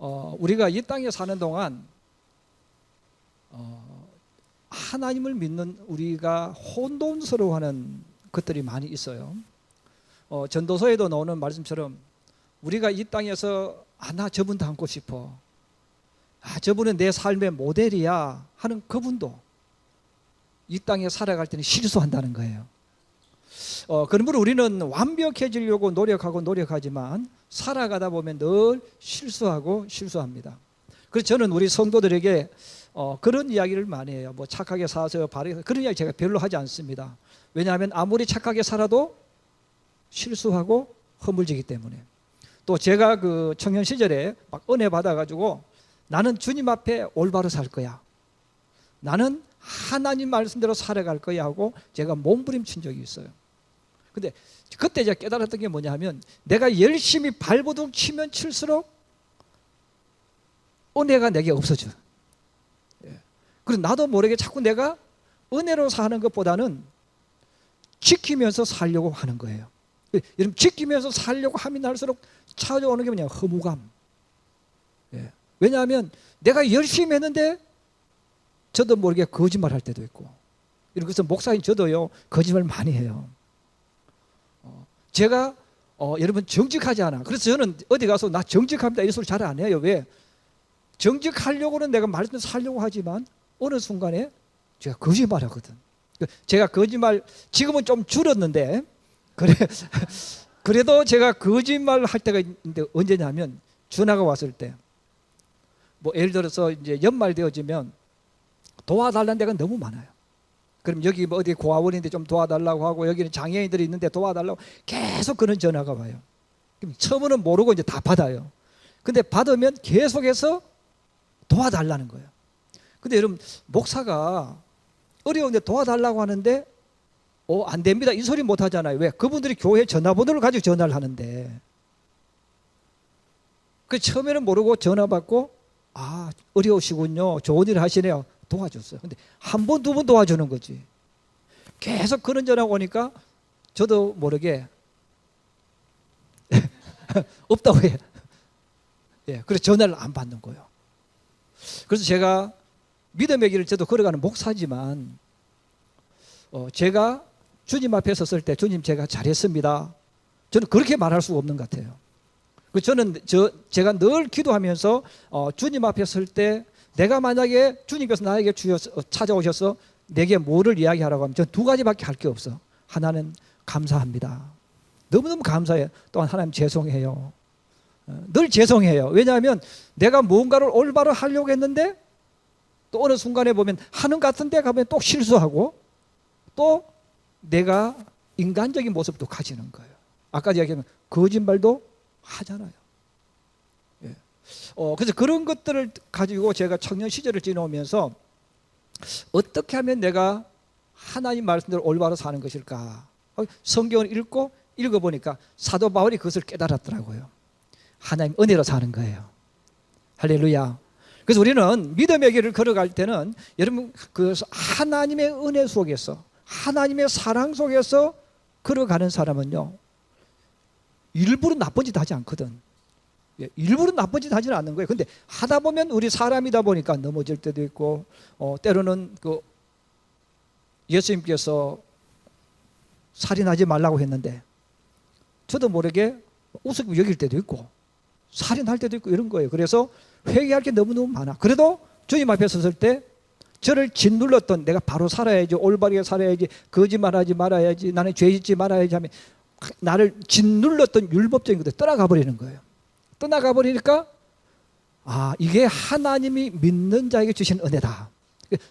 어, 우리가 이 땅에 사는 동안 어, 하나님을 믿는 우리가 혼돈스러워하는 것들이 많이 있어요. 어, 전도서에도 나오는 말씀처럼 우리가 이 땅에서 아, 나 저분 닮고 싶어. 아, 저분은 내 삶의 모델이야 하는 그분도 이 땅에 살아갈 때는 실수한다는 거예요. 어, 그러므로 우리는 완벽해지려고 노력하고 노력하지만 살아가다 보면 늘 실수하고 실수합니다. 그래서 저는 우리 성도들에게 어, 그런 이야기를 많이 해요. 뭐 착하게 사세요, 바르게. 그런 이야기 제가 별로 하지 않습니다. 왜냐하면 아무리 착하게 살아도 실수하고 허물지기 때문에. 또 제가 그 청년 시절에 막 은혜 받아가지고 나는 주님 앞에 올바로 살 거야. 나는 하나님 말씀대로 살아갈 거야 하고 제가 몸부림친 적이 있어요. 근데 그때 제가 깨달았던 게 뭐냐 하면 내가 열심히 발버둥 치면 칠수록 은혜가 내게 없어져. 예. 그리고 나도 모르게 자꾸 내가 은혜로 사는 것보다는 지키면서 살려고 하는 거예요. 예, 여러분 지키면서 살려고 하면 할수록 찾아오는 게 뭐냐 허무감. 예. 왜냐하면 내가 열심히 했는데 저도 모르게 거짓말 할 때도 있고. 그래서 목사님 저도요 거짓말 많이 해요. 어, 제가 어, 여러분 정직하지 않아. 그래서 저는 어디 가서 나 정직합니다 이 소리 잘 안 해요. 왜? 정직하려고는 내가 말씀 살려고 하지만 어느 순간에 제가 거짓말하거든. 제가 거짓말 지금은 좀 줄었는데 그래 그래도 제가 거짓말 할 때가 있는데 언제냐면 전화가 왔을 때 뭐 예를 들어서 이제 연말 되어지면 도와달라는 데가 너무 많아요. 그럼 여기 뭐 어디 고아원인데 좀 도와달라고 하고 여기는 장애인들이 있는데 도와달라고 계속 그런 전화가 와요. 그럼 처음에는 모르고 이제 다 받아요. 근데 받으면 계속해서 도와달라는 거예요. 근데 여러분 목사가 어려운데 도와달라고 하는데 어, 안 됩니다. 이 소리 못 하잖아요. 왜? 그분들이 교회 전화번호를 가지고 전화를 하는데. 그 처음에는 모르고 전화 받고 아, 어려우시군요. 좋은 일 하시네요. 도와줬어요. 근데 한 번, 두 번 도와주는 거지. 계속 그런 전화가 오니까 저도 모르게 없다고 해. 예, 그래서 전화를 안 받는 거예요. 그래서 제가 믿음의 길을 저도 걸어가는 목사지만 어, 제가 주님 앞에 섰을 때 주님 제가 잘했습니다. 저는 그렇게 말할 수 없는 것 같아요. 그 저는 저 제가 늘 기도하면서 어, 주님 앞에 설 때 내가 만약에 주님께서 나에게 주셔서 어, 찾아오셔서 내게 뭐를 이야기하라고 하면 저는 두 가지밖에 할 게 없어. 하나는 감사합니다. 너무너무 감사해요. 또한 하나님 죄송해요. 어, 늘 죄송해요. 왜냐하면 내가 뭔가를 올바로 하려고 했는데 또 어느 순간에 보면 하는 것 같은 데 가면 또 실수하고 또 내가 인간적인 모습도 가지는 거예요. 아까 이야기한 거짓말도 하잖아요. 예. 어, 그래서 그런 것들을 가지고 제가 청년 시절을 지나오면서 어떻게 하면 내가 하나님 말씀대로 올바로 사는 것일까? 어, 성경을 읽고 읽어보니까 사도 바울이 그것을 깨달았더라고요. 하나님 은혜로 사는 거예요. 할렐루야. 그래서 우리는 믿음의 길을 걸어갈 때는 여러분 그 하나님의 은혜 속에서 하나님의 사랑 속에서 걸어가는 사람은요 일부러 나쁜 짓 하지 않거든. 예, 일부러 나쁜 짓 하지는 않는 거예요. 근데 하다 보면 우리 사람이다 보니까 넘어질 때도 있고, 어, 때로는 그 예수님께서 살인하지 말라고 했는데, 저도 모르게 우습게 여길 때도 있고, 살인할 때도 있고 이런 거예요. 그래서 회개할 게 너무너무 많아. 그래도 주님 앞에 섰을 때 저를 짓눌렀던 내가 바로 살아야지, 올바르게 살아야지, 거짓말하지 말아야지, 나는 죄 짓지 말아야지 하면 나를 짓눌렀던 율법적인 것들 떠나가 버리는 거예요. 떠나가 버리니까 아 이게 하나님이 믿는 자에게 주신 은혜다.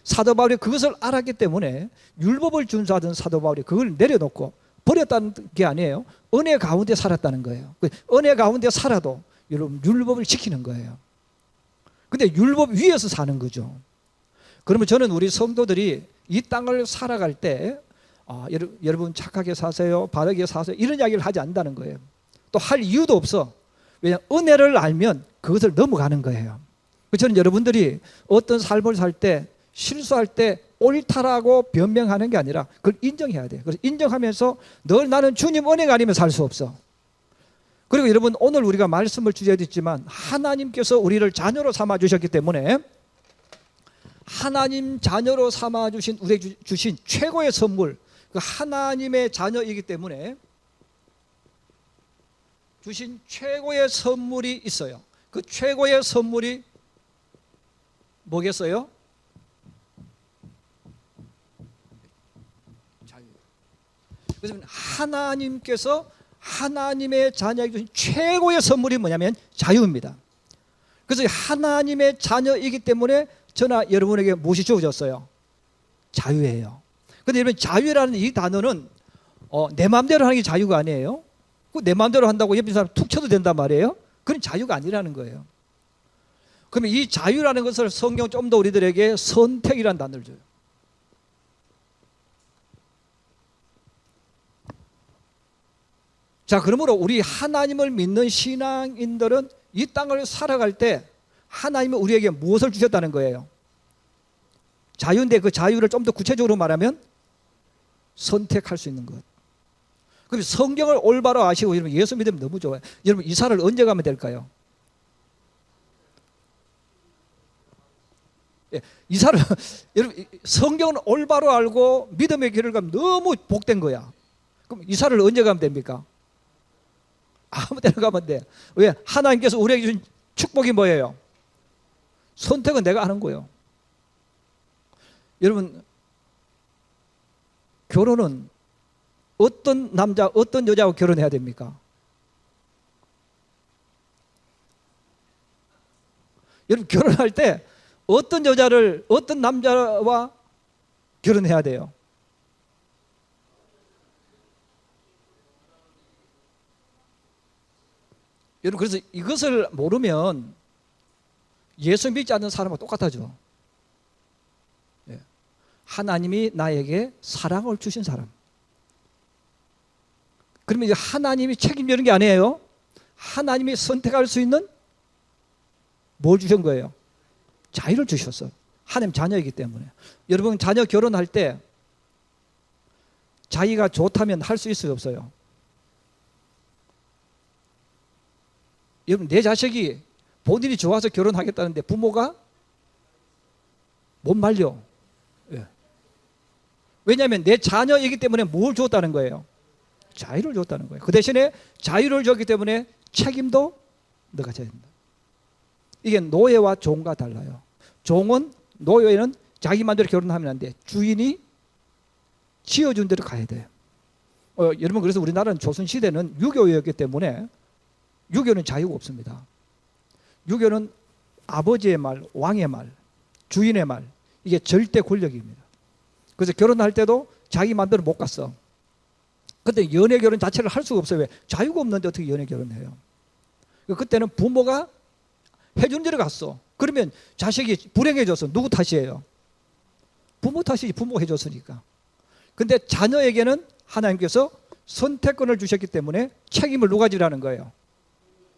사도 바울이 그것을 알았기 때문에 율법을 준수하던 사도 바울이 그걸 내려놓고 버렸다는 게 아니에요. 은혜 가운데 살았다는 거예요. 그 은혜 가운데 살아도 여러분 율법을 지키는 거예요. 근데 율법 위에서 사는 거죠. 그러면 저는 우리 성도들이 이 땅을 살아갈 때 아, 여러분 착하게 사세요, 바르게 사세요 이런 이야기를 하지 않는다는 거예요. 또 할 이유도 없어. 왜냐 은혜를 알면 그것을 넘어가는 거예요. 저는 여러분들이 어떤 삶을 살 때 실수할 때 옳다라고 변명하는 게 아니라 그걸 인정해야 돼. 그래서 인정하면서 늘 나는 주님 은혜가 아니면 살 수 없어. 그리고 여러분 오늘 우리가 말씀을 주제에 듣지만 하나님께서 우리를 자녀로 삼아 주셨기 때문에 하나님 자녀로 삼아 주신 주- 주신 최고의 선물 그 하나님의 자녀이기 때문에 주신 최고의 선물이 있어요. 그 최고의 선물이 뭐겠어요? 그래서 하나님께서 하나님의 자녀에게 주신 최고의 선물이 뭐냐면 자유입니다. 그래서 하나님의 자녀이기 때문에 저나 여러분에게 무엇이 주어졌어요? 자유예요. 근데 여러분 자유라는 이 단어는 어, 내 마음대로 하는 게 자유가 아니에요. 그내 마음대로 한다고 옆에 사람 툭 쳐도 된단 말이에요. 그건 자유가 아니라는 거예요. 그러면 이 자유라는 것을 성경 좀 더 우리들에게 선택이라는 단어를 줘요. 자, 그러므로 우리 하나님을 믿는 신앙인들은 이 땅을 살아갈 때 하나님은 우리에게 무엇을 주셨다는 거예요? 자유인데 그 자유를 좀 더 구체적으로 말하면 선택할 수 있는 것. 그럼 성경을 올바로 아시고 여러분 예수 믿으면 너무 좋아요. 여러분 이사를 언제 가면 될까요? 예, 이사를 여러분 이- 성경을 올바로 알고 믿음의 길을 가면 너무 복된 거야. 그럼 이사를 언제 가면 됩니까? 아무 데나 가면 돼. 왜? 하나님께서 우리에게 준 축복이 뭐예요? 선택은 내가 하는 거예요. 여러분 결혼은 어떤 남자, 어떤 여자하고 결혼해야 됩니까? 여러분 결혼할 때 어떤 여자를 어떤 남자와 결혼해야 돼요? 여러분 그래서 이것을 모르면 예수 믿지 않는 사람과 똑같아져. 예. 하나님이 나에게 사랑을 주신 사람. 그러면 이제 하나님이 책임지는 게 아니에요. 하나님이 선택할 수 있는 뭘 주신 거예요? 자유를 주셨어. 하나님 자녀이기 때문에. 여러분 자녀 결혼할 때 자기가 좋다면 할 수 있어요, 없어요? 여러분 내 자식이 본인이 좋아서 결혼하겠다는데 부모가 못 말려. 예. 왜냐하면 내 자녀이기 때문에 뭘 줬다는 거예요? 자유를 줬다는 거예요. 그 대신에 자유를 줬기 때문에 책임도 너가 져야 된다. 이게 노예와 종과 달라요. 종은 노예는 자기 마음대로 결혼하면 안 돼. 주인이 지어준 대로 가야 돼요. 어, 여러분 그래서 우리나라는 조선 시대는 유교였기 때문에 유교는 자유가 없습니다. 유교는 아버지의 말, 왕의 말, 주인의 말 이게 절대 권력입니다. 그래서 결혼할 때도 자기 마음대로 못 갔어. 근데 연애 결혼 자체를 할 수가 없어요. 왜? 자유가 없는데 어떻게 연애 결혼해요? 그때는 부모가 해준 대로 갔어. 그러면 자식이 불행해져서 누구 탓이에요? 부모 탓이지. 부모가 해줬으니까. 근데 자녀에게는 하나님께서 선택권을 주셨기 때문에 책임을 누가 지라는 거예요?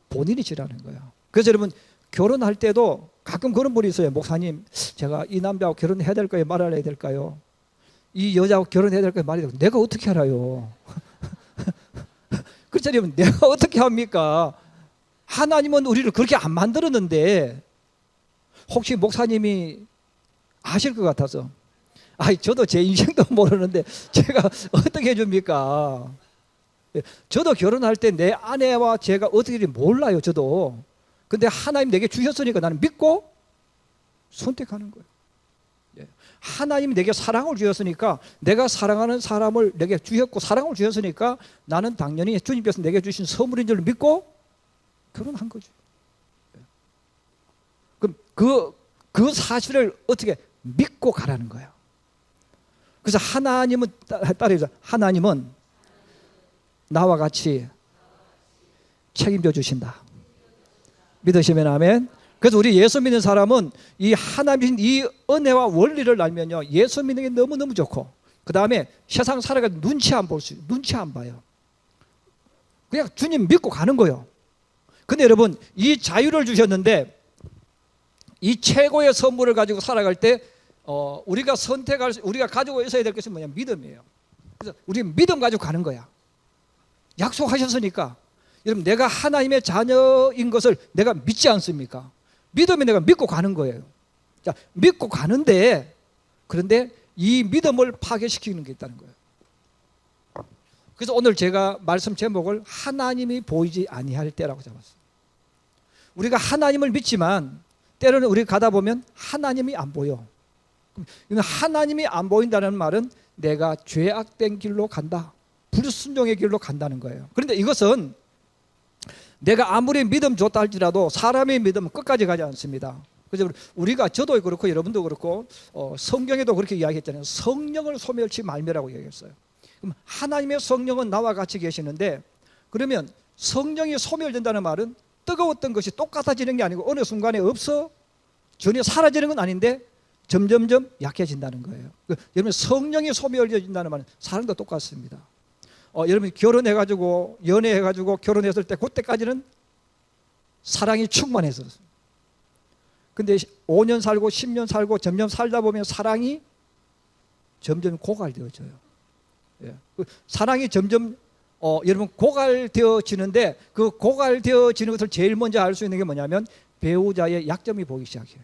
본인이 지라는 거예요. 그래서 여러분 결혼할 때도 가끔 그런 분이 있어요. 목사님, 제가 이 남자하고 결혼해야 될까요? 말아야 될까요? 이 여자하고 결혼해야 될까요? 말해야 될까요? 내가 어떻게 알아요? 그렇잖아요. 내가 어떻게 합니까? 하나님은 우리를 그렇게 안 만들었는데 혹시 목사님이 아실 것 같아서 아이 저도 제 인생도 모르는데 제가 어떻게 해줍니까? 예, 저도 결혼할 때 내 아내와 제가 어떻게 될지 몰라요 저도 근데 하나님 내게 주셨으니까 나는 믿고 선택하는 거예요 예, 하나님이 내게 사랑을 주셨으니까 내가 사랑하는 사람을 내게 주셨고 사랑을 주셨으니까 나는 당연히 주님께서 내게 주신 선물인 줄 믿고 결혼한 거죠 예. 그럼 그, 그 사실을 어떻게 믿고 가라는 거예요 그래서 하나님은 따- 따라해서 하나님은 나와 같이 책임져 주신다. 믿으시면 아멘. 그래서 우리 예수 믿는 사람은 이 하나님 이 은혜와 원리를 알면요 예수 믿는 게 너무 너무 좋고 그 다음에 세상 살아가 눈치 안 볼 수, 눈치 안 봐요. 그냥 주님 믿고 가는 거요. 근데 여러분 이 자유를 주셨는데 이 최고의 선물을 가지고 살아갈 때 어, 우리가 선택할 수- 우리가 가지고 있어야 될 것이 뭐냐 믿음이에요. 그래서 우리 믿음 가지고 가는 거야. 약속하셨으니까 여러분 내가 하나님의 자녀인 것을 내가 믿지 않습니까? 믿으면 내가 믿고 가는 거예요. 자, 믿고 가는데 그런데 이 믿음을 파괴시키는 게 있다는 거예요. 그래서 오늘 제가 말씀 제목을 하나님이 보이지 아니할 때라고 잡았어요. 우리가 하나님을 믿지만 때로는 우리 가다 보면 하나님이 안 보여. 하나님이 안 보인다는 말은 내가 죄악된 길로 간다. 불순종의 길로 간다는 거예요. 그런데 이것은 내가 아무리 믿음 좋다 할지라도 사람의 믿음은 끝까지 가지 않습니다. 그래서 우리가 저도 그렇고 여러분도 그렇고 어, 성경에도 그렇게 이야기했잖아요. 성령을 소멸치 말미라고 이야기했어요. 그럼 하나님의 성령은 나와 같이 계시는데 그러면 성령이 소멸된다는 말은 뜨거웠던 것이 똑같아지는 게 아니고 어느 순간에 없어 전혀 사라지는 건 아닌데 점점점 약해진다는 거예요. 그, 여러분 성령이 소멸되어진다는 말은 사람도 똑같습니다. 어, 여러분 결혼해가지고 연애해가지고 결혼했을 때 그때까지는 사랑이 충만했었어요. 근데 5년 살고 10년 살고 점점 살다 보면 사랑이 점점 고갈되어져요. 예. 그 사랑이 점점 어, 여러분 고갈되어지는데 그 고갈되어지는 것을 제일 먼저 알 수 있는 게 뭐냐면 배우자의 약점이 보이기 시작해요.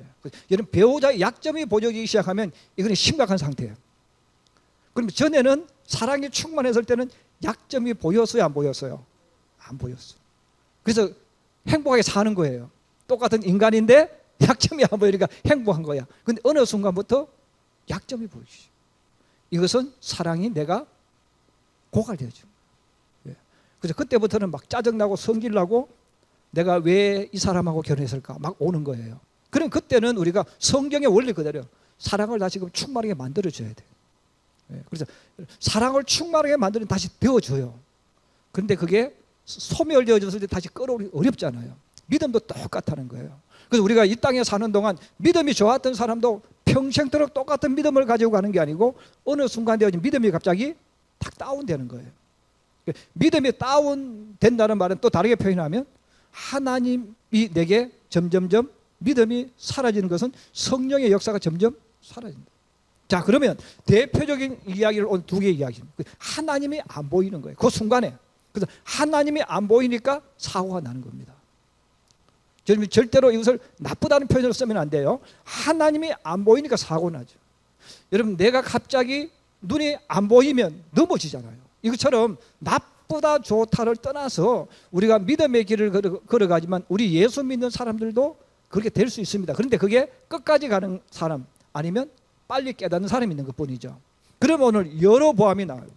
예. 그 여러분 배우자의 약점이 보이기 시작하면 이거는 심각한 상태예요. 그럼 전에는 사랑이 충만했을 때는 약점이 보였어요, 안 보였어요? 안 보였어. 그래서 행복하게 사는 거예요. 똑같은 인간인데 약점이 안 보이니까 행복한 거야. 근데 어느 순간부터 약점이 보이지. 이것은 사랑이 내가 고갈되어져. 예. 그래서 그때부터는 막 짜증나고 성질나고 내가 왜 이 사람하고 결혼했을까 막 오는 거예요. 그럼 그때는 우리가 성경의 원리 그대로 사랑을 다시금 충만하게 만들어줘야 돼. 예. 그래서 사랑을 충만하게 만들면 다시 되어줘요. 그런데 그게 소멸되어졌을 때 다시 끌어오기 어렵잖아요. 믿음도 똑같다는 거예요. 그래서 우리가 이 땅에 사는 동안 믿음이 좋았던 사람도 평생도록 똑같은 믿음을 가지고 가는 게 아니고 어느 순간 되어진 믿음이 갑자기 탁 다운되는 거예요. 믿음이 다운된다는 말은 또 다르게 표현하면 하나님이 내게 점점점 믿음이 사라지는 것은 성령의 역사가 점점 사라진다. 자 그러면 대표적인 이야기를 오늘 두 개의 이야기입니다. 하나님이 안 보이는 거예요. 그 순간에 그래서 하나님이 안 보이니까 사고가 나는 겁니다. 여러분 절대로 이것을 나쁘다는 표현으로 쓰면 안 돼요. 하나님이 안 보이니까 사고 나죠. 여러분 내가 갑자기 눈이 안 보이면 넘어지잖아요. 이것처럼 나쁘다 좋다를 떠나서 우리가 믿음의 길을 걸어, 걸어가지만 우리 예수 믿는 사람들도 그렇게 될 수 있습니다. 그런데 그게 끝까지 가는 사람 아니면 빨리 깨닫는 사람이 있는 것 뿐이죠. 그러면 오늘 여러 보암이 나와요.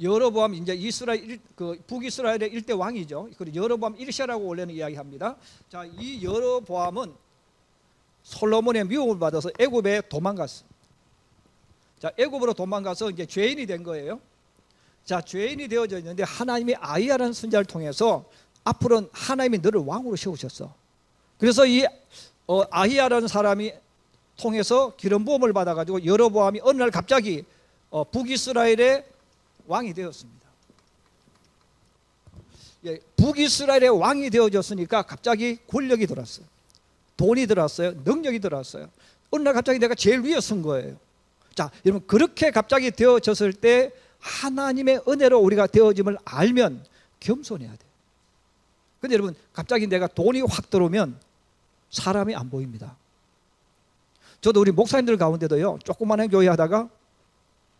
여로보암 이제 이스라엘 그 북이스라엘의 일대 왕이죠. 그리고 여로보암 1세라고 원래는 이야기합니다. 자, 이 여로보암은 솔로몬의 미움을 받아서 애굽에 도망갔어. 자, 애굽으로 도망가서 이제 죄인이 된 거예요. 자, 죄인이 되어져 있는데 하나님이 아이야라는 선자를 통해서 앞으로는 하나님이 너를 왕으로 세우셨어. 그래서 이 어, 아히야라는 사람이 통해서 기름 부음을 받아가지고 여로보암이 어느 날 갑자기 어, 북이스라엘의 왕이 되었습니다. 예, 북이스라엘의 왕이 되어졌으니까 갑자기 권력이 들었어요. 돈이 들었어요. 능력이 들었어요. 어느 날 갑자기 내가 제일 위에 선 거예요. 자, 여러분 그렇게 갑자기 되어졌을 때 하나님의 은혜로 우리가 되어짐을 알면 겸손해야 돼. 근데 여러분 갑자기 내가 돈이 확 들어오면 사람이 안 보입니다. 저도 우리 목사님들 가운데도요 조그마한 교회 하다가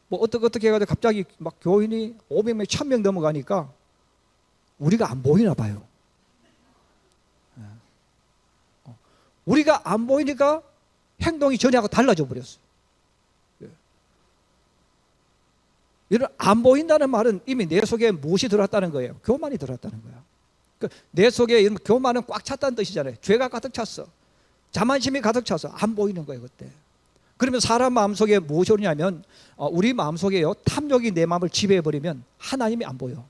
뭐 어떻게 어떻게 해가지고 갑자기 막 교인이 500명, 1000명 넘어가니까 우리가 안 보이나 봐요. 예. 어. 우리가 안 보이니까 행동이 전에하고 달라져 버렸어요. 예. 이런 안 보인다는 말은 이미 내 속에 무엇이 들어왔다는 거예요? 교만이 들어왔다는 거야. 그내 속에 이런 교만은 꽉 찼다는 뜻이잖아요. 죄가 가득 찼어. 자만심이 가득 차서 안 보이는 거예요, 그때. 그러면 사람 마음속에 무엇이 오냐면 어, 우리 마음속에요 탐욕이 내 마음을 지배해 버리면 하나님이 안 보여.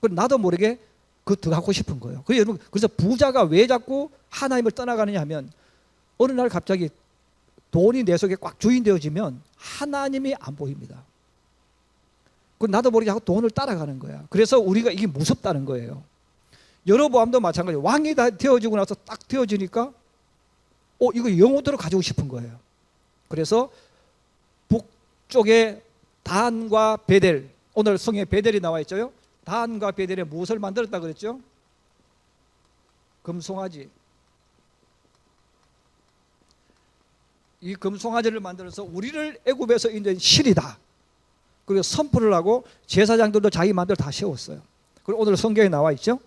그 나도 모르게 그 들어가고 싶은 거예요. 그래서 여러분 그래서 부자가 왜 자꾸 하나님을 떠나가느냐 하면 어느 날 갑자기 돈이 내 속에 꽉 주인 되어지면 하나님이 안 보입니다. 그 나도 모르게 자꾸 돈을 따라가는 거야. 그래서 우리가 이게 무섭다는 거예요. 여러보암도 마찬가지. 왕이 다 되어지고 나서 딱 되어지니까 어 이거 영혼대로 가지고 싶은 거예요. 그래서 북쪽에 단과 베델 오늘 성에 베델이 나와 있죠요. 단과 베델에 무엇을 만들었다 그랬죠? 금송아지. 이 금송아지를 만들어서 우리를 애굽에서 인된 실이다. 그리고 선포를 하고 제사장들도 자기 마음대로 다 세웠어요. 그리고 오늘 성경에 나와 있죠.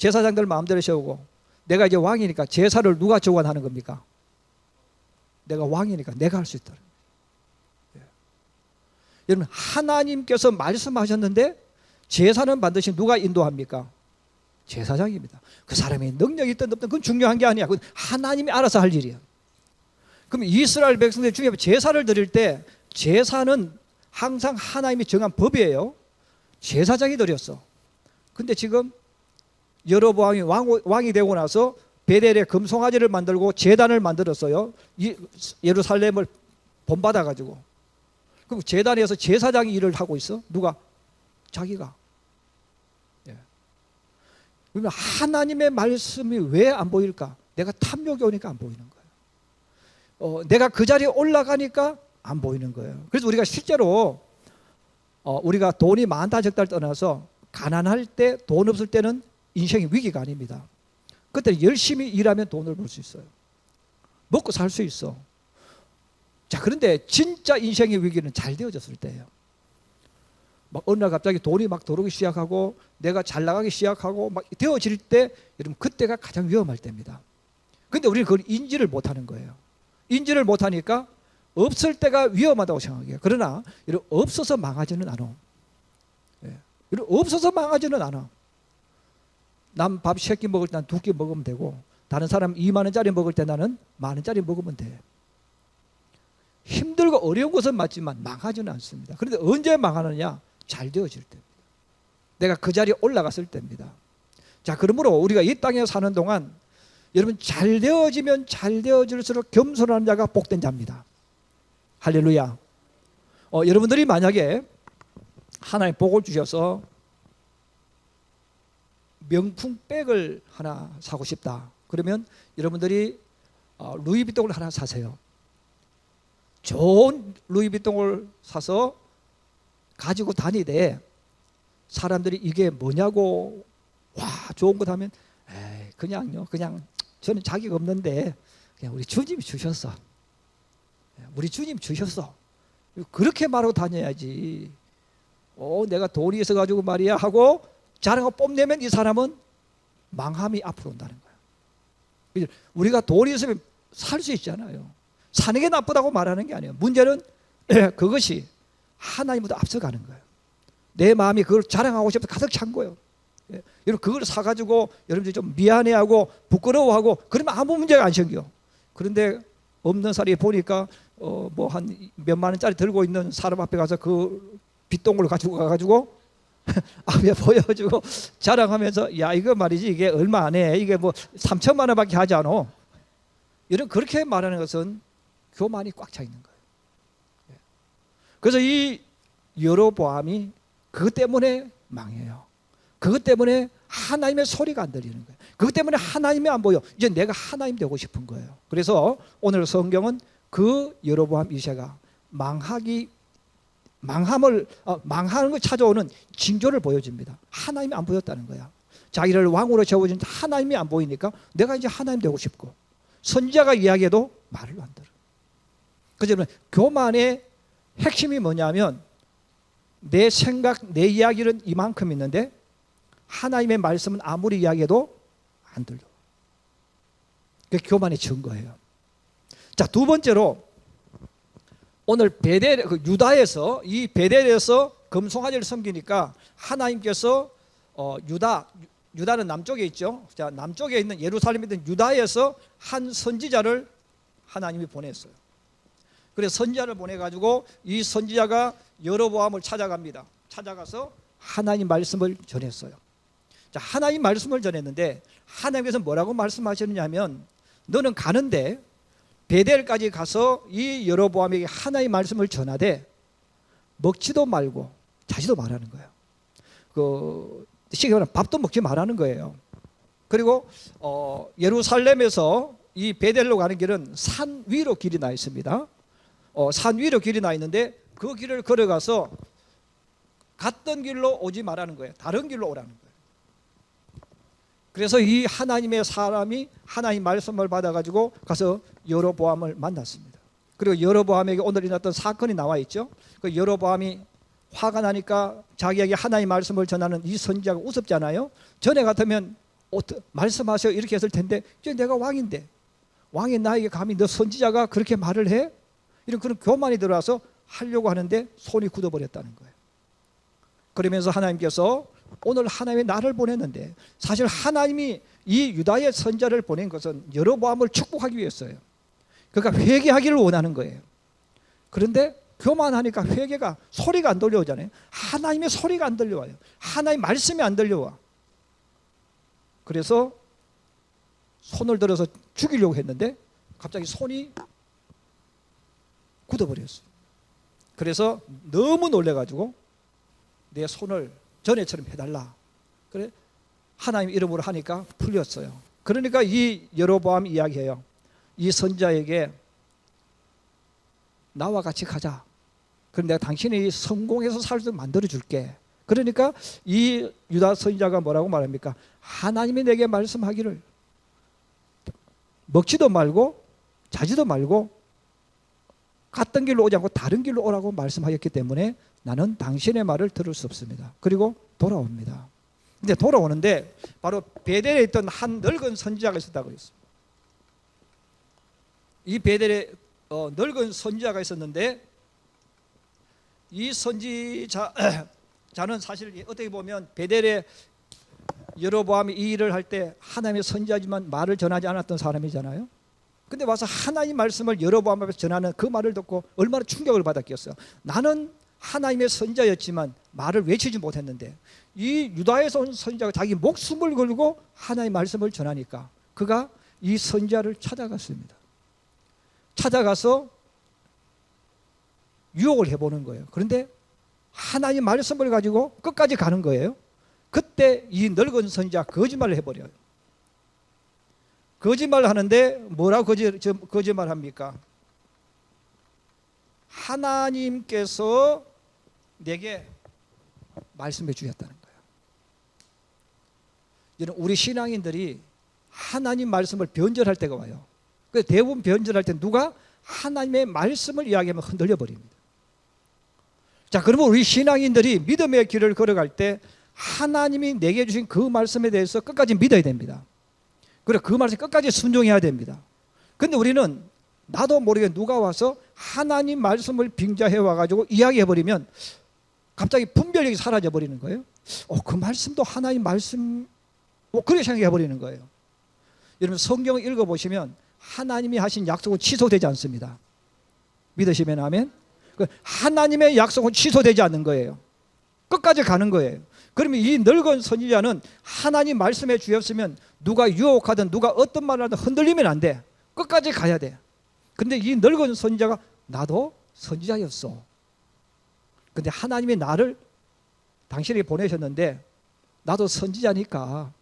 제사장들 마음대로 세우고 내가 이제 왕이니까 제사를 누가 주관하는 겁니까? 내가 왕이니까 내가 할 수 있다. 예. 여러분 하나님께서 말씀하셨는데 제사는 반드시 누가 인도합니까? 제사장입니다. 그 사람이 능력이 있든 없든 그건 중요한 게 아니야. 그건 하나님이 알아서 할 일이야. 그럼 이스라엘 백성들 중에 제사를 드릴 때 제사는 항상 하나님이 정한 법이에요. 제사장이 드렸어. 근데 지금 여로보암이 왕, 왕이 되고 나서 베델에 금송아지를 만들고 제단을 만들었어요. 이 예루살렘을 본받아 가지고. 그럼 제단에서 제사장이 일을 하고 있어? 누가? 자기가. 예. 그러면 하나님의 말씀이 왜 안 보일까? 내가 탐욕이 오니까 안 보이는 거예요. 어, 내가 그 자리에 올라가니까 안 보이는 거예요. 그래서 우리가 실제로 어, 우리가 돈이 많다 적다를 떠나서 가난할 때 돈 없을 때는 인생이 위기가 아닙니다. 그때 열심히 일하면 돈을 벌 수 있어요. 먹고 살 수 있어. 자, 그런데 진짜 인생의 위기는 잘 되어졌을 때예요. 막 어느 날 갑자기 돈이 막 들어오기 시작하고 내가 잘 나가기 시작하고 막 되어질 때 여러분 그때가 가장 위험할 때입니다. 근데 우리는 그걸 인지를 못 하는 거예요. 인지를 못 하니까 없을 때가 위험하다고 생각해요. 그러나 이런 없어서 망하지는 않아. 예. 이런 없어서 망하지는 않아. 남 밥 세 끼 먹을 때난두끼 먹으면 되고 다른 사람 2만 원짜리 먹을 때 나는 만 원짜리 먹으면 돼. 힘들고 어려운 것은 맞지만 망하지는 않습니다. 그런데 언제 망하느냐? 잘 되어질 때입니다. 내가 그 자리에 올라갔을 때입니다. 자, 그러므로 우리가 이 땅에 사는 동안 여러분 잘 되어지면 잘 되어질수록 겸손한 자가 복된 자입니다. 할렐루야. 어, 여러분들이 만약에 하나님 복을 주셔서 명품 백을 하나 사고 싶다. 그러면 여러분들이 어, 루이비통을 하나 사세요. 좋은 루이비통을 사서 가지고 다니되 사람들이 이게 뭐냐고 와 좋은 것 하면 에이 그냥요 그냥 저는 자격 없는데 그냥 우리 주님이 주셨어. 우리 주님 주셨어. 그렇게 말하고 다녀야지. 어, 내가 돈이 있어 가지고 말이야 하고 자랑하고 뽐내면 이 사람은 망함이 앞으로 온다는 거야. 우리가 돈이 있으면 살 수 있잖아요. 사는 게 나쁘다고 말하는 게 아니에요. 문제는 그것이 하나님보다 앞서가는 거예요. 내 마음이 그걸 자랑하고 싶어 가득 찬 거예요. 예. 여러분 그걸 사가지고 여러분들이 좀 미안해하고 부끄러워하고 그러면 아무 문제가 안 생겨. 그런데 없는 사람이 보니까 어 뭐 한 몇만 원짜리 들고 있는 사람 앞에 가서 그 빗동을 가지고 가가지고 앞에 보여주고 자랑하면서 야 이거 말이지 이게 얼마 안 해. 이게 뭐 3천만 원밖에 하지 않아. 이런 그렇게 말하는 것은 교만이 꽉 차 있는 거예요. 예. 그래서 이 여로보암이 그것 때문에 망해요. 그것 때문에 하나님의 소리가 안 들리는 거예요. 그것 때문에 하나님이 안 보여. 이제 내가 하나님 되고 싶은 거예요. 그래서 오늘 성경은 그 여로보암 이세가 망하기 망함을 어, 망하는 걸 찾아오는 징조를 보여줍니다. 하나님이 안 보였다는 거야. 자기를 왕으로 세워진 하나님이 안 보이니까 내가 이제 하나님 되고 싶고 선지자가 이야기해도 말을 안 들어. 그래서 교만의 핵심이 뭐냐면 내 생각, 내 이야기는 이만큼 있는데 하나님의 말씀은 아무리 이야기해도 안 들려. 그게 교만의 증거예요. 자, 두 번째로 오늘 베델 그 유다에서 이 베델에서 금송아지를 섬기니까 하나님께서 어, 유다 유다는 남쪽에 있죠. 자, 남쪽에 있는 예루살렘에 있는 유다에서 한 선지자를 하나님이 보냈어요. 그래서 선지자를 보내 가지고 이 선지자가 여로보암을 찾아갑니다. 찾아가서 하나님 말씀을 전했어요. 자, 하나님 말씀을 전했는데 하나님께서 뭐라고 말씀하셨느냐면 너는 가는데 베델까지 가서 이 여로보암에게 하나님 말씀을 전하되 먹지도 말고 자지도 말하는 거예요. 그 쉽게 말하면 밥도 먹지 말라는 거예요. 그리고 어, 예루살렘에서 이 베델로 가는 길은 산 위로 길이 나 있습니다. 어, 산 위로 길이 나 있는데 그 길을 걸어가서 갔던 길로 오지 말라는 거예요. 다른 길로 오라는 거예요. 그래서 이 하나님의 사람이 하나님 말씀을 받아가지고 가서 여로보암을 만났습니다. 그리고 여로보암에게 오늘 일어났던 사건이 나와 있죠. 그 여로보암이 화가 나니까 자기에게 하나님 말씀을 전하는 이 선지자가 우습잖아요. 전에 같으면 말씀하세요 이렇게 했을 텐데 이제 내가 왕인데 왕이 나에게 감히 너 선지자가 그렇게 말을 해? 이런 그런 교만이 들어와서 하려고 하는데 손이 굳어버렸다는 거예요. 그러면서 하나님께서 오늘 하나님이 나를 보냈는데 사실 하나님이 이 유다의 선자를 보낸 것은 여로보암을 축복하기 위해서예요. 그러니까 회개하기를 원하는 거예요. 그런데 교만하니까 회개가 소리가 안 들려오잖아요. 하나님의 소리가 안 들려와요. 하나님 말씀이 안 들려와. 그래서 손을 들어서 죽이려고 했는데 갑자기 손이 굳어버렸어요. 그래서 너무 놀래가지고 내 손을 전에처럼 해달라. 그래 하나님 이름으로 하니까 풀렸어요. 그러니까 이 여로보암 이야기해요. 이 선자에게 나와 같이 가자. 그럼 내가 당신이 성공해서 살수 있도록 만들어 줄게. 그러니까 이 유다 선자가 뭐라고 말합니까? 하나님이 내게 말씀하기를 먹지도 말고 자지도 말고 갔던 길로 오지 않고 다른 길로 오라고 말씀하였기 때문에 나는 당신의 말을 들을 수 없습니다. 그리고 돌아옵니다. 근데 돌아오는데 바로 베델에 있던 한 늙은 선지자가 있었다고 그랬어요. 이 베델에 어, 늙은 선지자가 있었는데 이 선지자 자는 사실 어떻게 보면 베델에 여로보암이 이 일을 할 때 하나님의 선지자지만 말을 전하지 않았던 사람이잖아요. 근데 와서 하나님 말씀을 여로보암 앞에서 전하는 그 말을 듣고 얼마나 충격을 받았겠어요. 나는 하나님의 선자였지만 말을 외치지 못했는데 이 유다에서 온 선자가 자기 목숨을 걸고 하나님의 말씀을 전하니까 그가 이 선자를 찾아갔습니다. 찾아가서 유혹을 해보는 거예요. 그런데 하나님 말씀을 가지고 끝까지 가는 거예요. 그때 이 늙은 선자 거짓말을 해버려요. 거짓말 하는데 뭐라고 거짓, 저- 거짓말 합니까? 하나님께서 내게 말씀해 주셨다는 거예요. 이런 우리 신앙인들이 하나님 말씀을 변절할 때가 와요. 그 대부분 변절할 때 누가 하나님의 말씀을 이야기하면 흔들려 버립니다. 자, 그러면 우리 신앙인들이 믿음의 길을 걸어갈 때 하나님이 내게 주신 그 말씀에 대해서 끝까지 믿어야 됩니다. 그리고 그 말씀 끝까지 순종해야 됩니다. 근데 우리는 나도 모르게 누가 와서 하나님 말씀을 빙자해 와가지고 이야기해 버리면 갑자기 분별력이 사라져 버리는 거예요. 어, 그 말씀도 하나님 말씀, 뭐 그렇게 생각해 버리는 거예요. 여러분 성경을 읽어 보시면 하나님이 하신 약속은 취소되지 않습니다. 믿으시면 아멘. 그 하나님의 약속은 취소되지 않는 거예요. 끝까지 가는 거예요. 그러면 이 늙은 선지자는 하나님 말씀해 주셨으면 누가 유혹하든 누가 어떤 말을 하든 흔들리면 안 돼. 끝까지 가야 돼. 근데 이 늙은 선지자가 나도 선지자였어. 근데 하나님이 나를 당신에게 보내셨는데 나도 선지자니까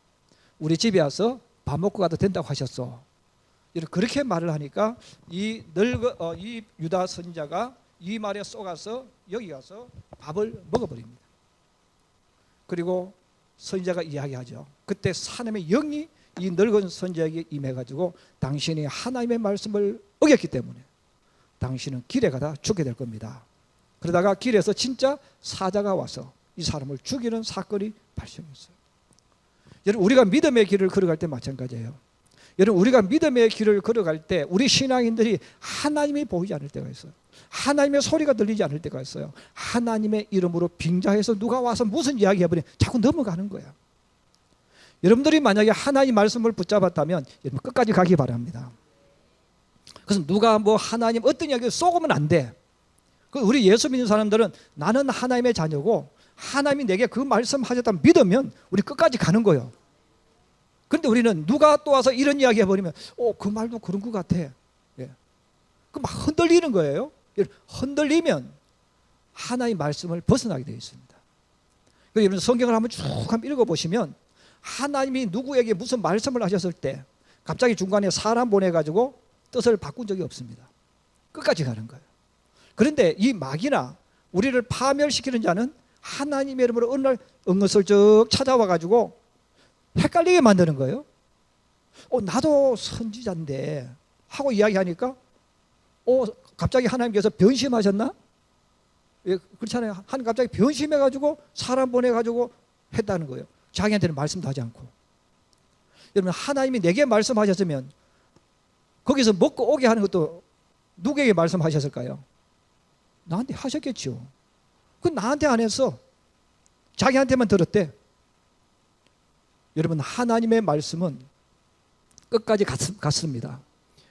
우리 집에 와서 밥 먹고 가도 된다고 하셨어. 그렇게 말을 하니까 이 늙어 어, 이 유다 선지자가 이 말에 쏘가서 여기 가서 밥을 먹어버립니다. 그리고 선지자가 이야기하죠. 그때 하나님의 영이 이 늙은 선지자에게 임해가지고 당신이 하나님의 말씀을 어겼기 때문에 당신은 길에 가다 죽게 될 겁니다. 그러다가 길에서 진짜 사자가 와서 이 사람을 죽이는 사건이 발생했어요. 여러분 우리가 믿음의 길을 걸어갈 때 마찬가지예요. 여러분 우리가 믿음의 길을 걸어갈 때 우리 신앙인들이 하나님이 보이지 않을 때가 있어요. 하나님의 소리가 들리지 않을 때가 있어요. 하나님의 이름으로 빙자해서 누가 와서 무슨 이야기 해버리면 자꾸 넘어가는 거야. 여러분들이 만약에 하나님 말씀을 붙잡았다면 여러분 끝까지 가기 바랍니다. 그래서 누가 뭐 하나님 어떤 이야기 쏘으면 안 돼. 그 우리 예수 믿는 사람들은 나는 하나님의 자녀고 하나님이 내게 그 말씀 하셨다 믿으면 우리 끝까지 가는 거예요. 그런데 우리는 누가 또 와서 이런 이야기 해버리면 어, 그 말도 그런 것 같아. 예. 그막 흔들리는 거예요. 흔들리면 하나님 말씀을 벗어나게 되어 있습니다. 여러분 성경을 한번 쭉 한번 읽어보시면 하나님이 누구에게 무슨 말씀을 하셨을 때 갑자기 중간에 사람 보내가지고 뜻을 바꾼 적이 없습니다. 끝까지 가는 거예요. 그런데 이 마귀나 우리를 파멸시키는 자는 하나님의 이름으로 어느 날 은근슬쩍 찾아와 가지고 헷갈리게 만드는 거예요. 어, 나도 선지자인데 하고 이야기하니까 어, 갑자기 하나님께서 변심하셨나? 예, 그렇잖아요. 한 갑자기 변심해 가지고 사람 보내 가지고 했다는 거예요. 자기한테는 말씀도 하지 않고. 여러분 하나님이 내게 말씀하셨으면 거기서 먹고 오게 하는 것도 누구에게 말씀하셨을까요? 나한테 하셨겠죠. 그 나한테 안 했어. 자기한테만 들었대. 여러분 하나님의 말씀은 끝까지 갔, 갔습니다.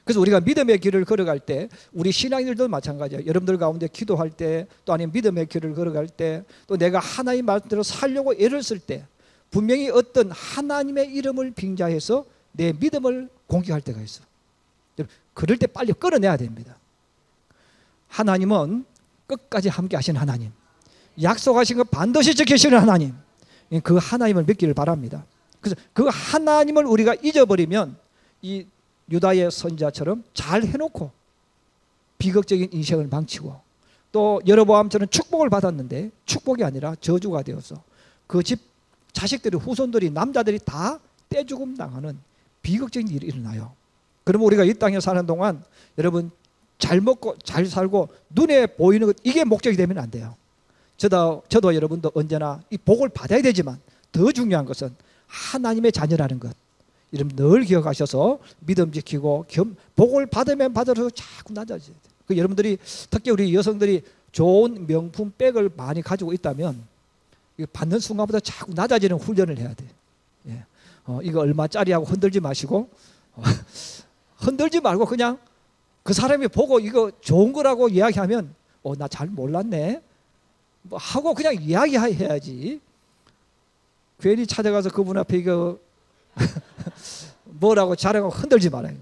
그래서 우리가 믿음의 길을 걸어갈 때 우리 신앙인들도 마찬가지예요. 여러분들 가운데 기도할 때 또 아니면 믿음의 길을 걸어갈 때 또 내가 하나님 말대로 살려고 애를 쓸 때 분명히 어떤 하나님의 이름을 빙자해서 내 믿음을 공격할 때가 있어. 그럴 때 빨리 끌어내야 됩니다. 하나님은 끝까지 함께 하시는 하나님. 약속하신 것 반드시 지키시는 하나님. 그 하나님을 믿기를 바랍니다. 그래서 그 하나님을 우리가 잊어버리면 이 유다의 선자처럼 잘 해놓고 비극적인 인생을 망치고 또 여로보암처럼 축복을 받았는데 축복이 아니라 저주가 되어서 그 집 자식들이 후손들이 남자들이 다 떼죽음 당하는 비극적인 일이 일어나요. 그러면 우리가 이 땅에 사는 동안 여러분 잘 먹고 잘 살고 눈에 보이는 것 이게 목적이 되면 안 돼요. 저도 저도 여러분도 언제나 이 복을 받아야 되지만 더 중요한 것은 하나님의 자녀라는 것. 이름 늘 기억하셔서 믿음 지키고 겸, 복을 받으면 받을수록 자꾸 낮아져야 돼. 그 여러분들이 특히 우리 여성들이 좋은 명품 백을 많이 가지고 있다면 받는 순간보다 자꾸 낮아지는 훈련을 해야 돼. 예. 어, 이거 얼마짜리 하고 흔들지 마시고 어, 흔들지 말고 그냥 그 사람이 보고 이거 좋은 거라고 이야기하면 어, 나 잘 몰랐네. 뭐 하고 그냥 이야기해야지. 괜히 찾아가서 그분 앞에 이거 뭐라고 자랑하고 흔들지 말아요.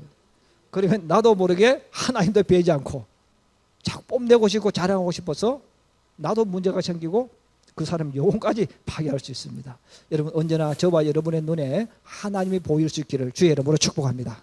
그러면 나도 모르게 하나님도 배지 않고 자꾸 뽐내고 싶고 자랑하고 싶어서 나도 문제가 생기고 그 사람 영혼까지 파괴할 수 있습니다. 여러분 언제나 저와 여러분의 눈에 하나님이 보일 수 있기를 주의 이름으로 축복합니다.